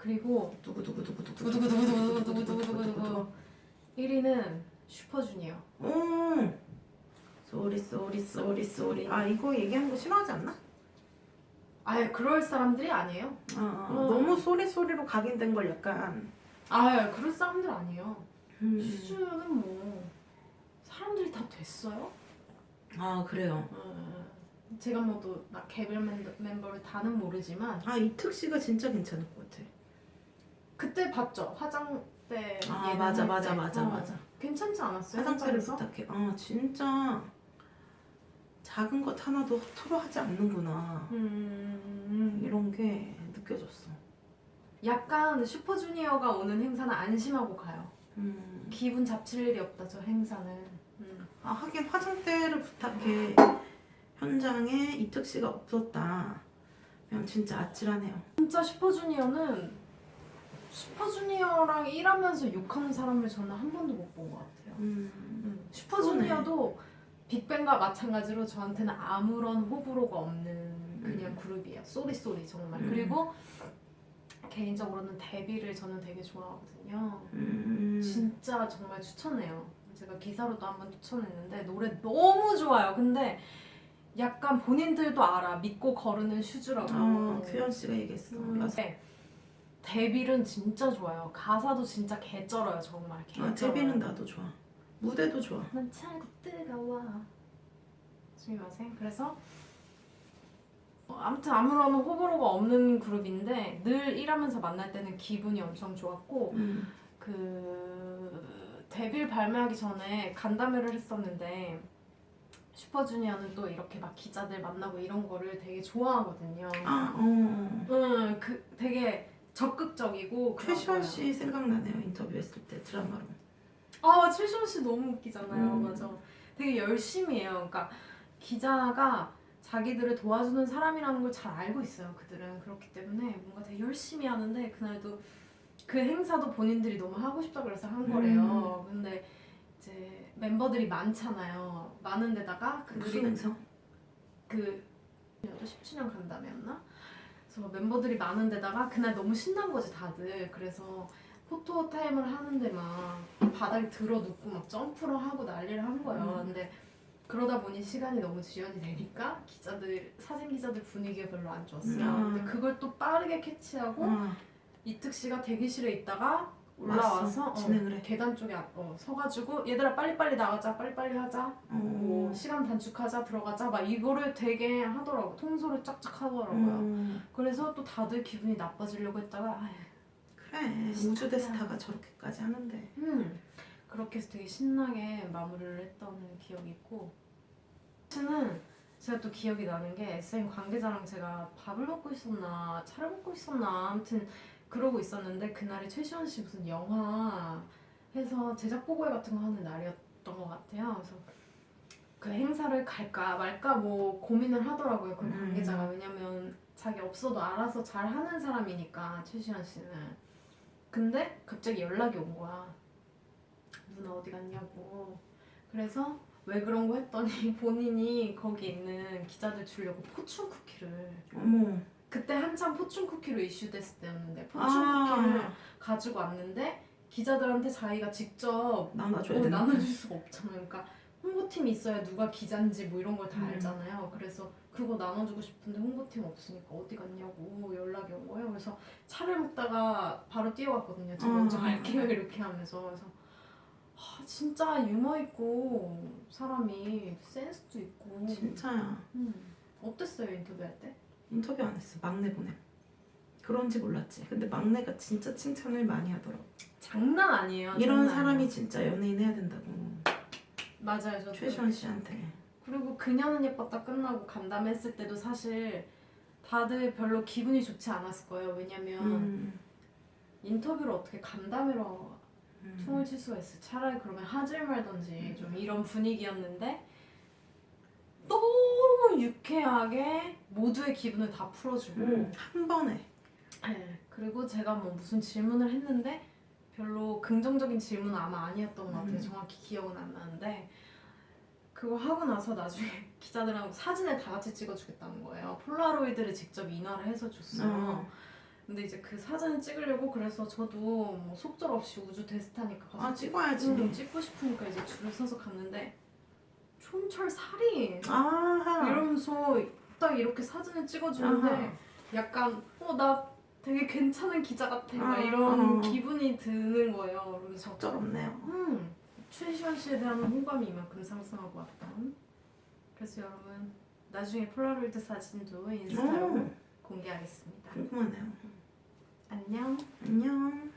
그리고 두구두구두구두구두구두구두구두구두구두구두구 1위는 슈퍼주니어. 오 쏘리 쏘리 쏘리 쏘리 아 이거 얘기하는 거 싫어하지 않나? 아예 그럴 사람들이 아니에요. 어, 어. 음. 너무 쏘리 쏘리로 각인된 걸 약간 아 그럴 사람들 아니에요. 음. 슈즈는 뭐 사람들이 다 됐어요. 아 그래요 어, 제가 뭐또나 개별 멤버, 멤버를 다는 모르지만 아 이특 씨가 진짜 괜찮을 것 같아 그때 봤죠 화장 때. 아 예능 맞아 할 맞아 때. 맞아 어, 맞아 괜찮지 않았어요? 화장대를 현장에서? 부탁해 아 진짜 작은 것 하나도 토로하지 않는구나 음, 이런 게 느껴졌어 약간 슈퍼주니어가 오는 행사는 안심하고 가요. 음. 기분 잡칠 일이 없다 저 행사는. 음. 아 하긴 화장대를 부탁해 현장에 이특 씨가 없었다 그냥 진짜 아찔하네요 진짜 슈퍼주니어는 슈퍼주니어랑 일하면서 욕하는 사람을 저는 한 번도 못 본 것 같아요. 음. 음. 슈퍼주니어도 빅뱅과 마찬가지로 저한테는 아무런 호불호가 없는 그냥 그룹이에요. 쏘리 쏘리 정말. 음. 그리고 개인적으로는 데뷔를 저는 되게 좋아하거든요. 음. 진짜 정말 추천해요. 제가 기사로도 한번 추천했는데 노래 너무 좋아요. 근데 약간 본인들도 알아. 믿고 거르는 슈즈라고. 어, 규현 씨가 얘기했어 음. 네. 데뷔는 진짜 좋아요. 가사도 진짜 개쩔어요 정말. 아 개쩔어요. 데뷔는 나도 좋아 무대도 좋아 난 차고 뜨거워. 스미마셍. 그래서 어, 아무튼 아무런 호불호가 없는 그룹인데 늘 일하면서 만날 때는 기분이 엄청 좋았고 음. 그 데뷔 발매하기 전에 간담회를 했었는데 슈퍼주니어는 또 이렇게 막 기자들 만나고 이런 거를 되게 좋아하거든요. 아, 어, 어. 응, 그 되게 적극적이고 최시원. 씨 생각나네요 인터뷰했을 때 드라마로 아 최시원 씨 너무 웃기잖아요. 음. 맞아. 되게 열심히 해요. 그러니까 기자가 자기들을 도와주는 사람이라는 걸 잘 알고 있어요. 그들은 그렇기 때문에 뭔가 되게 열심히 하는데 그날도 그 행사도 본인들이 너무 하고 싶다 그래서 한 음. 거래요. 근데 이제 멤버들이 많잖아요. 많은 데다가 무슨 그들이 행사? 그 10주년 간담회였나? 그래서 멤버들이 많은 데다가 그날 너무 신난 거지 다들 그래서 포토 타임을 하는데 막 바닥에 들어 눕고 막 점프를 하고 난리를 한 거예요 음. 근데 그러다 보니 시간이 너무 지연이 되니까 기자들 사진 기자들 분위기가 별로 안 좋았어요 음. 근데 그걸 또 빠르게 캐치하고 어, 이특 씨가 대기실에 있다가 올라와서 왔어? 어, 진행을 해? 계단 쪽에 앞- 어, 서가지고 얘들아 빨리빨리 나가자 빨리빨리 하자 뭐 어. 시간 단축하자 들어가자 막 이거를 되게 하더라고 통솔을 쫙쫙 하더라고요 음. 그래서 또 다들 기분이 나빠지려고 했다가 아휴, 그래 진짜. 우주 대스타가 저렇게까지 하는데 음 그렇게 해서 되게 신나게 마무리를 했던 기억이 있고 저는 제가 또 기억이 나는 게 SM 관계자랑 제가 밥을 먹고 있었나 차를 먹고 있었나 아무튼 그러고 있었는데 그날이 최시원 씨 무슨 영화 해서 제작 보고회 같은 거 하는 날이었던 것 같아요. 그래서 그 행사를 갈까 말까 뭐 고민을 하더라고요 그 음. 관계자가. 왜냐면 자기 없어도 알아서 잘 하는 사람이니까 최시원 씨는. 근데 갑자기 연락이 온 거야 누나 어디 갔냐고. 그래서 왜 그런 거 했더니 본인이 거기 있는 기자들 주려고 포춘 쿠키를. 어머 그때 한참 포춘 쿠키로 이슈됐을 때였는데 포춘 아 쿠키를 가지고 왔는데 기자들한테 자기가 직접 나눠줘야 어, 되는 나눠줄 수가 없잖아요. 그러니까 홍보팀이 있어야 누가 기자인지 뭐 이런 걸 다 음. 알잖아요. 그래서 그거 나눠주고 싶은데 홍보팀 없으니까 어디 갔냐고 연락이 온 거예요. 그래서 차를 먹다가 바로 뛰어갔거든요. 저 어. 먼저 갈게요 이렇게 하면서 그래서 아, 진짜 유머 있고 사람이 센스도 있고 진짜야 음. 어땠어요 인터뷰할 때? 인터뷰 안 했어 막내 보내 그런지 몰랐지 근데 막내가 진짜 칭찬을 많이 하더라고 장난 아니에요. 이런 장난 사람이 아니에요. 진짜 연예인 해야 된다고 맞아요. 저도 최시원 씨한테 그리고 그녀는 예뻤다 끝나고 간담했을 때도 사실 다들 별로 기분이 좋지 않았을 거예요. 왜냐면 음. 인터뷰를 어떻게 간담회로 음. 퉁을 칠 수가 있어. 차라리 그러면 하질 말던지 좀 이런 분위기였는데 너무 유쾌하게 모두의 기분을 다 풀어주고 음, 한 번에 네. 그리고 제가 뭐 무슨 질문을 했는데 별로 긍정적인 질문은 아마 아니었던 것 같아요. 음. 정확히 기억은 안 나는데 그거 하고 나서 나중에 기자들하고 사진을 다 같이 찍어주겠다는 거예요. 폴라로이드를 직접 인화를 해서 줬어요. 어. 근데 이제 그 사진을 찍으려고 그래서 저도 뭐 속절 없이 우주 데스타니까 가서 아 찍어야지. 음, 찍고 싶으니까 이제 줄을 서서 갔는데 촌철 살이 아하. 이러면서 딱 이렇게 사진을 찍어주는데 아하. 약간 어 나 되게 괜찮은 기자 같아 막 아, 이런 아. 기분이 드는 거예요. 그러면서 적절없네요. 음, 최시원 씨에 대한 호감이 이만큼 상승하고 왔다. 그래서 여러분 나중에 폴라로이드 사진도 인스타로 오, 공개하겠습니다. 궁금하네요. 안녕. 안녕.